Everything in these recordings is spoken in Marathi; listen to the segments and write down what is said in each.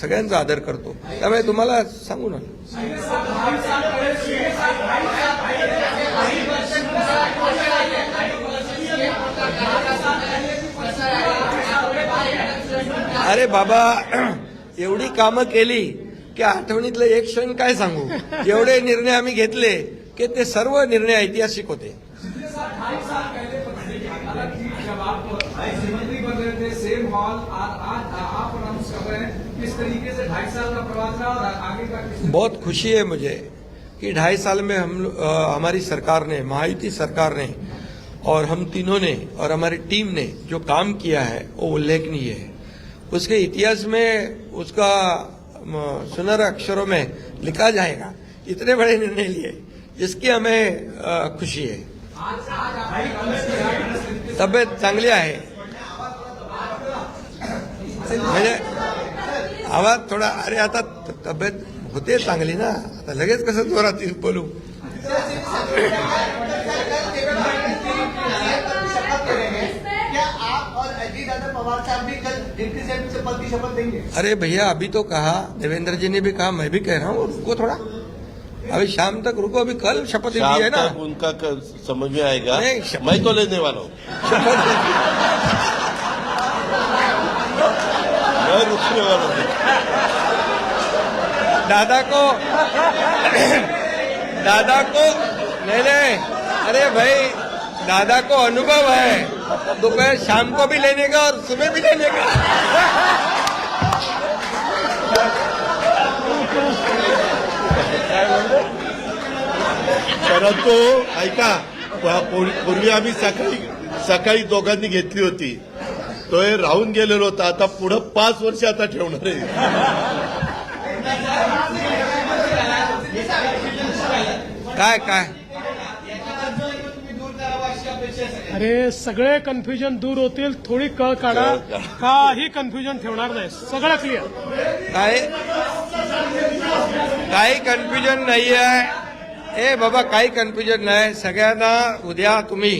सगळ्यांचा आदर करतो. त्यामुळे तुम्हाला सांगू ना. अरे बाबा एवढी कामं केली की आठवणीतले एक क्षण काय सांगू? एवढे निर्णय आम्ही घेतले की ते सर्व निर्णय ऐतिहासिक होते. सेम हॉल आज आज आप अनाउंस कर रहे हैं। किस तरीके से ढाई साल का प्रवास रहा और आगे का बहुत खुशी है मुझे कि ढाई साल में हम अ, हमारी सरकार ने महायुति सरकार ने और हम तीनों ने और हमारी टीम ने जो काम किया है वो उल्लेखनीय है। उसके इतिहास में उसका सुनहरे अक्षरों में लिखा जाएगा इतने बड़े निर्णय लिए इसकी हमें अ, खुशी है। तब्येत चांगली आहे म्हणजे आवाज़ थोडा अरे आता तब्येत होते चांगली ना? आता लगेच कसं जोरात बोलू? अरे भैया अभी तो कहा देवेंद्र जी ने भी कहा मैं भी कह रहा हूँ रुको थोड़ा। अभी शाम तक रुको अभी कल शपथ ली है ना। उनका समझ में आएगा। मैं तो लेने वाला हूँ। शपथ दादा को दादा को नहीं नहीं। अरे भाई, दादा को अनुभव है। दोपहर शाम को भी लेने का और सुबह भी लेने का। परंतु ऐका पूर्वी आम्ही सकाळी सकाळी दोघांनी घेतली होती. तो हे राहून गेलेलो होता. आता पुढं पाच वर्ष आता ठेवणार आहे. काय काय? अरे सगळे कन्फ्युजन दूर होतील. थोडी कळ काढा. काही कन्फ्युजन ठेवणार नाही. सगळं क्लिअर काय? काही कन्फ्युजन नाही आहे ए बाबा काही कन्फ्युजन नाही. सगळ्यांना उद्या तुम्ही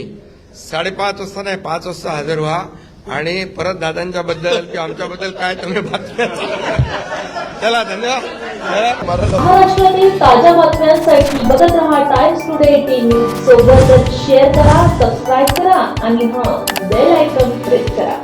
साडेपाच वाजता नाही पाच वाजता हजर व्हा. आणि परत दादांच्या बद्दल किंवा आमच्याबद्दल काय तुम्ही बातम्या चला धन्यवाद. महाराष्ट्रातील ताज्या बातम्यांसाठी बघत राहा टाइम्स टुडे टीव्ही सोबतच शेअर करा सबस्क्राईब करा आणि हा बेल आयकॉन प्रेस करा.